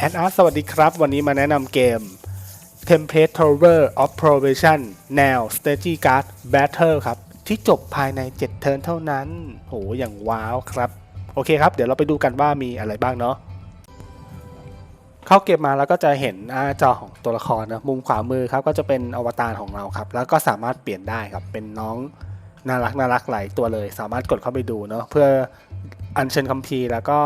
แอดอาร์สวัสดีครับ วันนี้มาแนะนำเกม Template Tower of Probation แนว Strategy Card Battle ครับ ที่จบภายใน 7 เทิร์นเท่านั้น โห อย่างว้าวครับ โอเคครับ เดี๋ยวเราไปดูกันว่ามีอะไรบ้างเนาะเข้าเกมมาแล้วก็จะเห็นหน้าจอของตัวละครนะ มุมขวามือครับ ก็จะเป็นอวตารของเราครับ แล้วก็สามารถเปลี่ยนได้ครับ เป็นน้องน่ารักน่ารักหลายตัวเลย สามารถกดเข้าไปดูเนาะเพื่ออัญเชิญคัมภีร์แล้วก็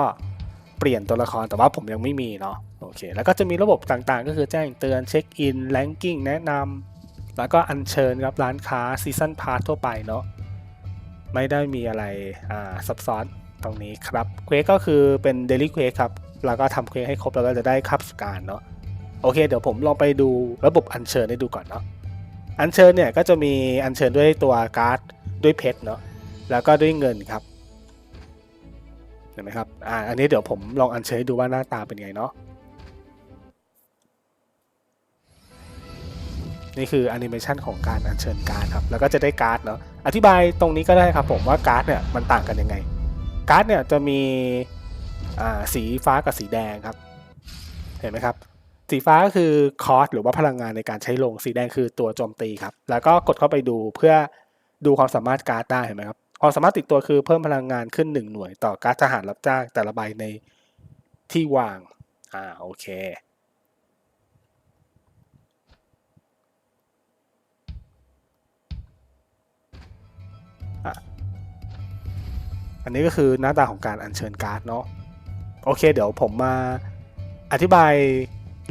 เปลี่ยนตัวละครแต่ว่าผมยังไม่มีเนาะโอเคแล้วก็จะมีระบบต่างๆ ก็คือแจ้งเตือนเช็คอินแลนกิ้งแนะนำแล้วก็อัญเชิญครับร้านค้าซีซันพาร์ทั่วไปเนาะไม่ได้มีอะไรอ่าซับซ้อนตรงนี้ครับเควสก็คือเป็นเดลิเควสครับแล้วก็ทำเควสให้ครบแล้วก็จะได้คับสการเนาะโอเค เดี๋ยวผมลองไปดูระบบอัญเชิญให้ดูก่อนเนาะอัญเชิญเนี่ยก็จะมีอัญเชิญด้วยตัวการ์ดด้วยเพชรเนาะแล้วก็ด้วยเงินครับ เห็นไหมครับอ่าอันนี้เดี๋ยวผมลองอัญเชิญให้ดูว่าหน้าตาเป็นไงเนาะนี่คือแอนิเมชันของการอัญเชิญการ์ดครับ แล้วก็จะได้การ์ดเนาะ อธิบายตรงนี้ก็ได้ครับผมว่าการ์ดเนี่ยมันต่างกันยังไง การ์ดเนี่ยจะมีสีฟ้ากับสีแดงครับ เห็นไหมครับ สีฟ้าก็คือคอสหรือว่าพลังงานในการใช้ลง สีแดงคือตัวโจมตีครับ แล้วก็กดเข้าไปดูเพื่อดูความสามารถการ์ดได้เห็นไหมครับ ความสามารถติดตัวคือเพิ่มพลังงานขึ้น 1 หน่วยต่อการทหารรับจ้างแต่ละใบในที่วาง อ่า โอเค อันนี้ก็คือหน้าตาของการอัญเชิญการ์ดเนาะ โอเค เดี๋ยวผมมาอธิบาย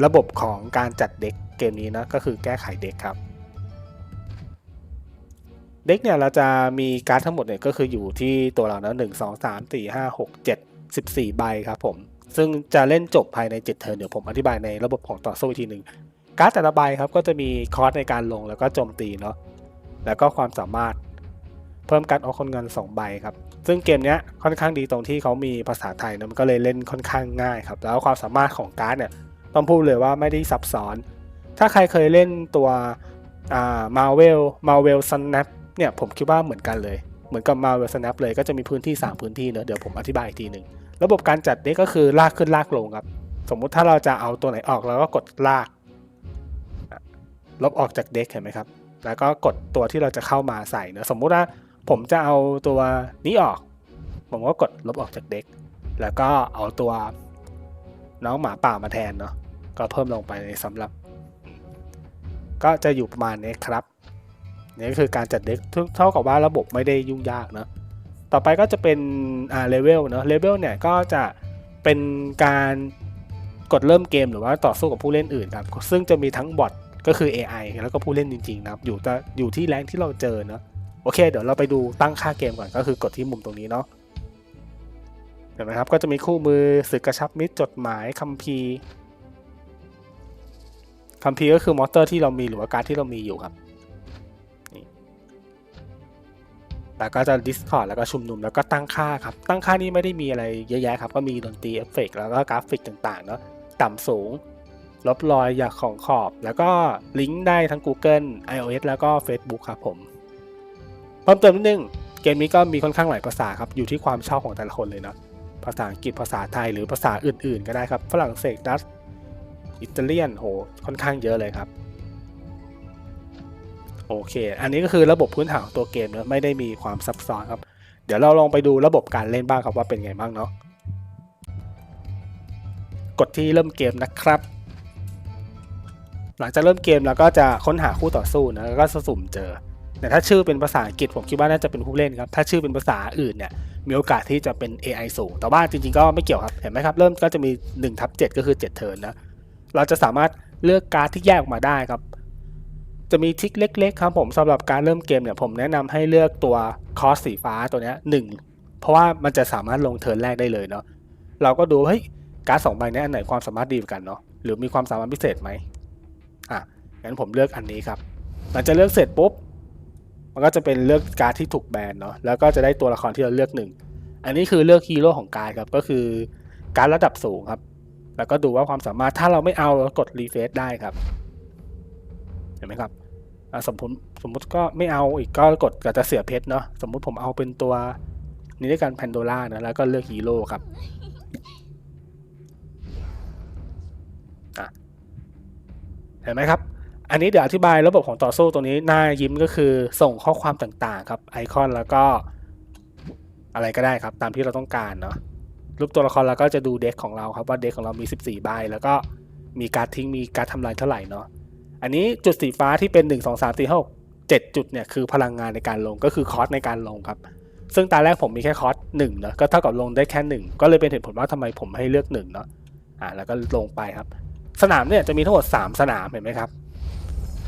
ระบบของการจัดเด็กเกมนี้นะ ก็คือแก้ไขเด็กครับ เด็กเนี่ยเราจะมีการ์ดทั้งหมดเนี่ยก็คืออยู่ที่ตัวเรานะหนึ่งสองสามสี่ห้าหกเจ็ดสิบสี่ใบครับผม ซึ่งจะเล่นจบภายใน7เทิร์นเดี๋ยวผมอธิบายในระบบของต่อสู้อีกทีหนึ่งการ์ดแต่ละใบครับก็จะมีคอร์สในการลงแล้วก็โจมตีเนาะแล้วก็ความสามารถเพิ่มการออกคนเงิน2ใบครับซึ่งเกมเนี้ยค่อนข้างดีตรงที่เขามีภาษาไทยนะมันก็เลยเล่นค่อนข้างง่ายครับแล้วความสามารถของการ์ดเนี่ยต้องพูดเลยว่าไม่ได้ซับซ้อน ถ้าใครเคยเล่นตัวอ่ามาเวลมาเวลซันแนป เนี่ยผมคิดว่าเหมือนกันเลย เหมือนกับมาเวลซันแนปเลยก็จะมีพื้นที่ 3 พื้นที่เนอะเดี๋ยวผมอธิบายอีกทีหนึ่งระบบการจัดเด็กก็คือลากขึ้นลากลงครับ สมมุติถ้าเราจะเอาตัวไหนออกเราก็กดลาก ลบออกจากเด็กเห็นไหมครับ แล้วก็กดตัวที่เราจะเข้ามาใส่เนอะสมมุติว่าผมจะเอาตัวนี้ออก ผมก็กดลบออกจากเด็ก แล้วก็เอาตัวน้องหมาป่ามาแทนเนาะก็เพิ่มลงไปในสำหรับ ก็จะอยู่ประมาณนี้ครับ นี่ก็คือการจัดเด็กเท่ากับว่าระบบไม่ได้ยุ่งยากเนาะต่อไปก็จะเป็นอ่าเลเวลเนาะเลเวลเนี่ยก็จะเป็นการกดเริ่มเกมหรือว่าต่อสู้กับผู้เล่นอื่นครับ ซึ่งจะมีทั้งบอทก็คือ AI แล้วก็ผู้เล่นจริงๆนะครับ อยู่แต่อยู่ที่แรงที่เราเจอเนาะโอเค เดี๋ยวเราไปดูตั้งค่าเกมก่อนก็คือกดที่มุมตรงนี้เนาะเห็นไหมครับก็จะมีคู่มือสื่อกระชับมิตรจดหมายคัมภีร์คัมภีร์ก็คือมอเตอร์ที่เรามีหรือว่าการดที่เรามีอยู่ครับ แล้วก็จะ Discord แล้วก็ชุมนุมแล้วก็ตั้งค่าครับ ตั้งค่านี้ไม่ได้มีอะไรเยอะแยะครับ ก็มีดนตรีเอฟเฟกต์แล้วก็กราฟิกต่างๆเนาะต่ำสูง ลบรอยอยากของขอบ แล้วก็ลิงก์ได้ทั้ง Google iOS แล้วก็ Facebook ครับผมเพิ่มเติมนิดนึงเกมนี้ก็มีค่อนข้างหลายภาษาครับ อยู่ที่ความชอบของแต่ละคนเลยเนาะภาษาอังกฤษภาษาไทยหรือภาษาอื่นๆ ก็ได้ครับ ฝรั่งเศสดัตอิตาเลียนโหค่อนข้างเยอะเลยครับ โอเค อันนี้ก็คือระบบพื้นฐานของตัวเกมเนะไม่ได้มีความซับซ้อนครับ เดี๋ยวเราลองไปดูระบบการเล่นบ้างครับว่าเป็นไงบ้างเนาะ กดที่เริ่มเกมนะครับ หลังจากเริ่มเกมเราก็จะค้นหาคู่ต่อสู้นะแล้วก็สุ่มเจอ แต่ถ้าชื่อเป็นภาษาอังกฤษผมคิดว่าน่าจะเป็นผู้เล่นครับ ถ้าชื่อเป็นภาษาอื่นเนี่ยมีโอกาสที่จะเป็น AI สูง แต่ว่าจริงๆก็ไม่เกี่ยวครับ เห็นไหมครับ เริ่มก็จะมี1ทับ7ก็คือ 7 เทิร์นนะ เราจะสามารถเลือกการ์ดที่แยกออกมาได้ครับ จะมีทริคเล็ก ๆ ครับผมสำหรับการเริ่มเกมเนี่ยผมแนะนำให้เลือกตัวคอสสีฟ้าตัวนี้หนึ่งเพราะว่ามันจะสามารถลงเทิร์นแรกได้เลยเนาะเราก็ดูเฮ้ยการ์ดสองใบเนี้ยอันไหนความสามารถดีกว่ากันเนาะหรือมีความสามารถพิเศษไหมอะงั้นผมเลือกอันนี้ครับหลังจากเลือกเสร็จปุ๊บมันก็จะเป็นเลือกการ์ดที่ถูกแบนเนาะแล้วก็จะได้ตัวละครที่เราเลือกหนึ่งอันนี้คือเลือกฮีโร่ของการ์ดครับก็คือการดระดับสูงครับ แล้วก็ดูว่าความสามารถถ้าเราไม่เอาเรากดรีเฟซได้ครับ ห็นไหมครับสมมติสมมติก็ไม่เอาอีกก็กดก็จะเสียเพชรเนาะสมมุติผมเอาเป็นตัวนี้ด้วยกันแพนโดล่านะแล้วก็เลือกฮีโร่ครับเห็นไหมครับ อันนี้เดี๋ยวอธิบายระบบของต่อสู้ตรงนี้หน้ายิ้มก็คือส่งข้อความต่างๆครับไอคอนแล้วก็อะไรก็ได้ครับตามที่เราต้องการเนาะรูปตัวละครเราก็จะดูเด็กของเราครับว่าเด็กของเรามี 14 ใบแล้วก็มีการทิ้งมีการทำลายเท่าไหร่เนาะ อันนี้จุดสีฟ้าที่เป็น 1 2 3 4 5 6 7 จุดเนี่ยคือพลังงานในการลงก็คือคอสในการลงครับ ซึ่งตาแรกผมมีแค่คอสหนึ่งเนาะก็เท่ากับลงได้แค่หนึ่งก็เลยเป็นเหตุผลว่าทำไมผมให้เลือกหนึ่งเนาะอ่าแล้วก็ลงไปครับ สนามเนี่ยจะมีทั้งหมด 3 สนามเห็นไหมครับ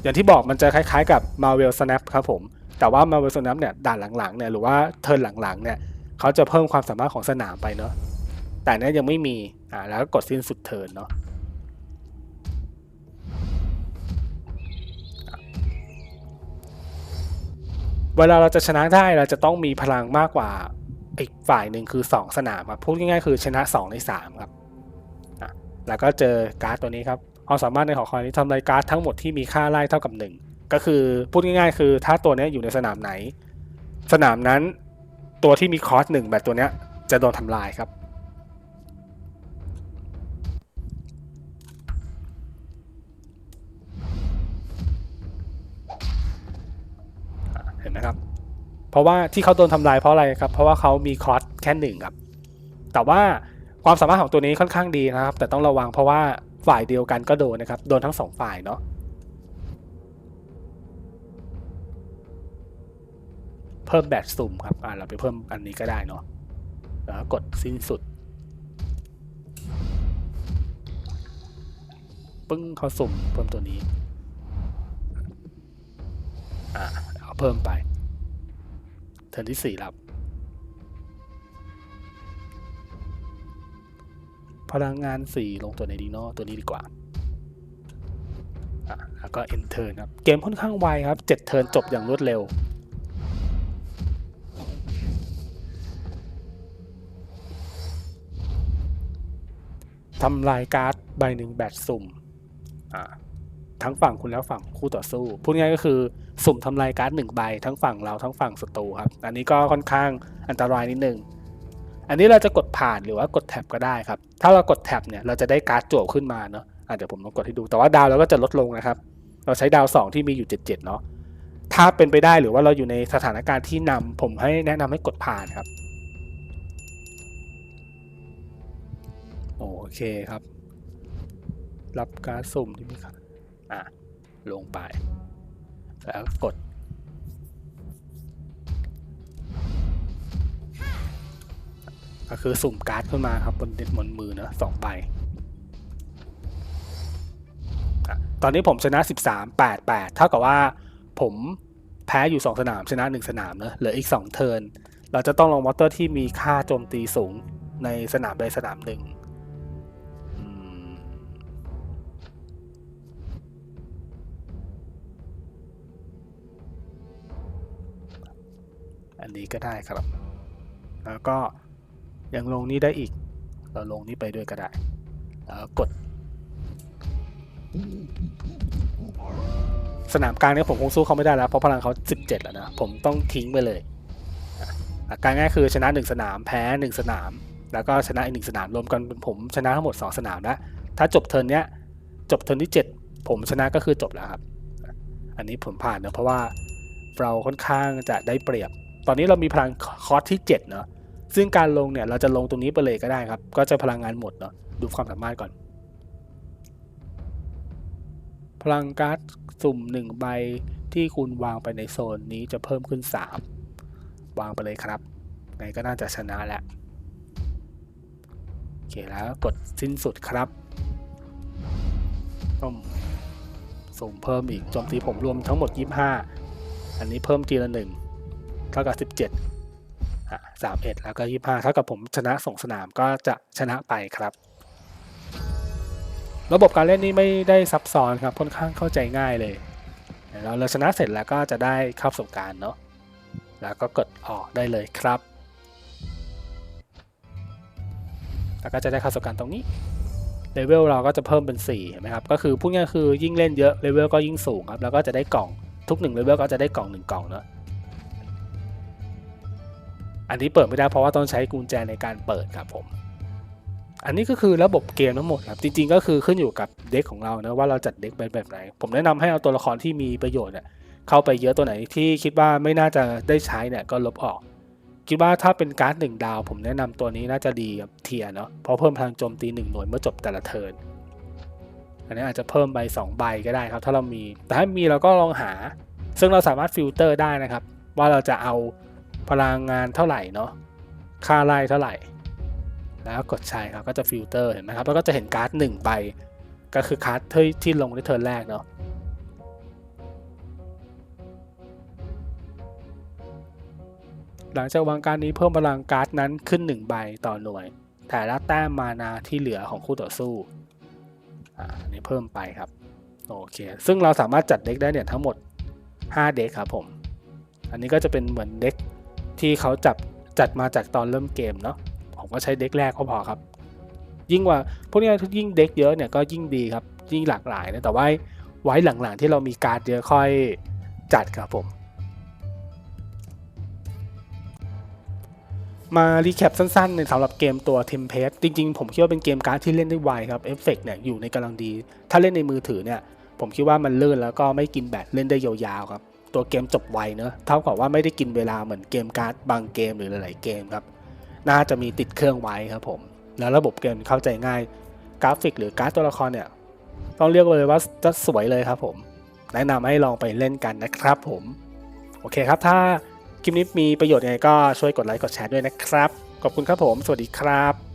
อย่างที่บอกมันจะคล้ายๆกับ Marvel Snap ครับผมแต่ว่า Marvel Snap เนี่ยด่านหลังๆเนี่ยหรือว่าเทิร์นหลังๆเนี่ยเขาจะเพิ่มความสามารถของสนามไปเนาะแต่เนี้ยยังไม่มีอ่าแล้วก็กดสิ้นสุดเทิร์นเนาะ เวลาเราจะชนะได้เราจะต้องมีพลังมากกว่าอีกฝ่ายหนึ่งคือ 2 สนามครับพูดง่ายๆคือชนะ 2 ใน 3 ครับแล้วก็เจอการ์ดตัวนี้ครับความสามารถในหอคอยนี้ทำลายการ์ดทั้งหมดที่มีค่าไล่เท่ากับ 1 ก็คือพูดง่ายๆ คือถ้าตัวนี้อยู่ในสนามไหน สนามนั้นตัวที่มีคอสหนึ่งแบบตัวนี้จะโดนทำลายครับ เพราะว่าที่เขาโดนทำลายเพราะอะไรครับ เพราะว่าเขามีคอสแค่หนึ่งครับ แต่ว่าความสามารถของตัวนี้ค่อนข้างดีนะครับ แต่ต้องระวังเพราะว่าฝ่ายเดียวกันก็โดนนะครับ โดนทั้งสองฝ่ายเนาะเพิ่มแบตสุ่มครับอ่าเราไปเพิ่มอันนี้ก็ได้เนาะแล้วกดสิ้นสุดปึ้งเขาสุ่มเพิ่มตัวนี้อ่าเอาเพิ่มไป เทิร์นที่สี่แล้วพลังงานสี่ลงตัวในดีโนตัวนี้ดีกว่าอะแล้วก็ enter ครับ เกมค่อนข้างไวครับเจ็ดเทิร์นจบอย่างรวดเร็ว ทำลายการ์ดใบหนึ่งแบตสุ่มอ่าทั้งฝั่งคุณแล้วฝั่งคู่ต่อสู้ พูดง่ายก็คือ สุ่มทำลายการ์ดหนึ่งใบทั้งฝั่งเราทั้งฝั่งศัตรูครับ อันนี้ก็ค่อนข้างอันตรายนิดนึง อันนี้เราจะกดผ่านหรือว่ากดแท็บก็ได้ครับ ถ้าเรากดแท็บเนี่ยเราจะได้การ์ดจั่วขึ้นมาเนาะอะเดี๋ยวผมลองกดให้ดู แต่ว่าดาวเราก็จะลดลงนะครับ เราใช้ดาว 2 ที่มีอยู่ 77 เนาะ ถ้าเป็นไปได้หรือว่าเราอยู่ในสถานการณ์ที่นำผมให้แนะนำให้กดผ่านครับ โอเคครับ รับการสุ่มที่มีครับ อะ ลงไป แล้วกด ก็คือสุ่มการ์ดขึ้นมาครับบนบนมือเนอะสองใบตอนนี้ผมชนะ 13 8 8 เท่ากับว่าผมแพ้อยู่ 2 สนามชนะ 1 สนามเนอะเหลืออีก 2 เทิร์นเราจะต้องลงมอเตอร์ที่มีค่าโจมตีสูงในสนามใดสนามหนึ่ง อันนี้ก็ได้ครับ แล้วก็ยังลงนี้ได้อีก เราลงนี้ไปด้วยก็ได้ แล้วกด สนามกลางเนี่ยผมคงสู้เขาไม่ได้แล้ว เพราะพลังเขา 17 แล้วนะ ผมต้องทิ้งไปเลยอะหลักการง่ายคือชนะ 1 สนามแพ้ 1 สนาม แล้วก็ชนะอีกหนึ่งสนามรวมกันเป็นผมชนะทั้งหมด 2 สนามแล้วถ้าจบเทิร์นเนี้ยจบเทิร์นที่ 7 ผมชนะก็คือจบแล้วครับ อันนี้ผมผ่านเนอะเพราะว่าเราค่อนข้างจะได้เปรียบ ตอนนี้เรามีพลังคอร์สที่7เนอะซึ่งการลงเนี่ยเราจะลงตรงนี้ไปเลยก็ได้ครับ ก็จะพลังงานหมดเนาะดูความสามารถก่อน พลังการ์ดสุ่มหนึ่งใบที่คุณวางไปในโซนนี้จะเพิ่มขึ้น 3 วางไปเลยครับไงก็น่าจะชนะแล้วโอเคแล้วกดสิ้นสุดครับต้มสุ่มเพิ่มอีกโจมตีผมรวมทั้งหมด 25 อันนี้เพิ่มทีละหนึ่ง เท่ากับ 17อะ31 แล้วก็ 25 เท่ากับผมชนะส่งสนามก็จะชนะไปครับ ระบบการเล่นนี้ไม่ได้ซับซ้อนครับ ค่อนข้างเข้าใจง่ายเลยเราเราชนะเสร็จแล้วก็จะได้เข้าประสบการณ์เนาะแล้วก็กดออกได้เลยครับ แล้วก็จะได้เข้าประสบการณ์ตรงนี้เลเวลเราก็จะเพิ่มเป็น4เห็นไหมครับ ก็คือพูดง่ายคือยิ่งเล่นเยอะเลเวลก็ยิ่งสูงครับ แล้วก็จะได้กล่องทุก1เลเวลก็จะได้กล่อง 1 กล่องเนาะ อันนี้เปิดไม่ได้เพราะว่าต้องใช้กุญแจในการเปิดครับผม อันนี้ก็คือระบบเกมทั้งหมดครับ จริง ๆ ก็คือขึ้นอยู่กับเด็กของเรานะว่าเราจัดเด็กไปแบบไหน ผมแนะนำให้เอาตัวละครที่มีประโยชน์เนี่ยเข้าไปเยอะตัวไหนที่คิดว่าไม่น่าจะได้ใช้เนี่ยก็ลบออก คิดว่าถ้าเป็นการ์ดหนึ่งดาว ผมแนะนำตัวนี้น่าจะดีกับเทียเนาะเพราะเพิ่มพลังโจมตีหนึ่งหน่วยเมื่อจบแต่ละเทิร์นอันนี้อาจจะเพิ่มใบสองใบก็ได้ครับ ถ้าเรามี แต่ถ้ามีเราก็ลองหา ซึ่งเราสามารถฟิลเตอร์ได้นะครับ ว่าเราจะเอา พลังงานเท่าไหร่เนาะค่าไล่เท่าไหร่ แล้วกดใช้ครับก็จะฟิลเตอร์เห็นไหมครับแล้วก็จะเห็นการ์ดหนึ่งใบก็คือการ์ดที่ที่ลงในเทิร์นแรกเนาะหลังจากวางการดนี้เพิ่มพลังการ์ดนั้นขึ้น 1 ใบต่อหน่วย แต่ละแต้มมานาที่เหลือของคู่ต่อสู้อ่านนี้เพิ่มไปครับโอเค ซึ่งเราสามารถจัดเด็กได้เนี่ยทั้งหมด 5 เด็กครับผม อันนี้ก็จะเป็นเหมือนเด็ก ที่เขาจับจัดมาจากตอนเริ่มเกมเนาะผมก็ใช้เด็กแรกก็พอครับ ยิ่งว่าพวกนี้ยิ่งเด็กเยอะเนี่ยก็ยิ่งดีครับ ยิ่งหลากหลายนะแต่ว่าไว้หลังๆที่เรามีการ์ดเยอะค่อยจัดครับผมมารีแคปสั้นๆในสำหรับเกมตัว Tempest จริงๆ ผมคิดว่าเป็นเกมการ์ดที่เล่นได้ไวครับเอฟเฟกเนี่ยอยู่ในกำลังดี ถ้าเล่นในมือถือเนี่ย ผมคิดว่ามันเลื่อนแล้วก็ไม่กินแบตเล่นได้ยาวๆครับ ตัวเกมจบไวเนอะเท่ากับว่าไม่ได้กินเวลาเหมือนเกมการ์ดบางเกมหรือหลาย ๆ เกมครับ น่าจะมีติดเครื่องไว้ครับผม แล้วระบบเกมเข้าใจง่ายกราฟิกหรือการ์ดตัวละครเนี่ยต้องเรียกเลยว่าจะสวยเลยครับผม แนะนำให้ลองไปเล่นกันนะครับผม โอเคครับ ถ้าคลิปนี้มีประโยชน์ยังไงก็ช่วยกดไลค์กดแชร์ด้วยนะครับ ขอบคุณครับผม สวัสดีครับ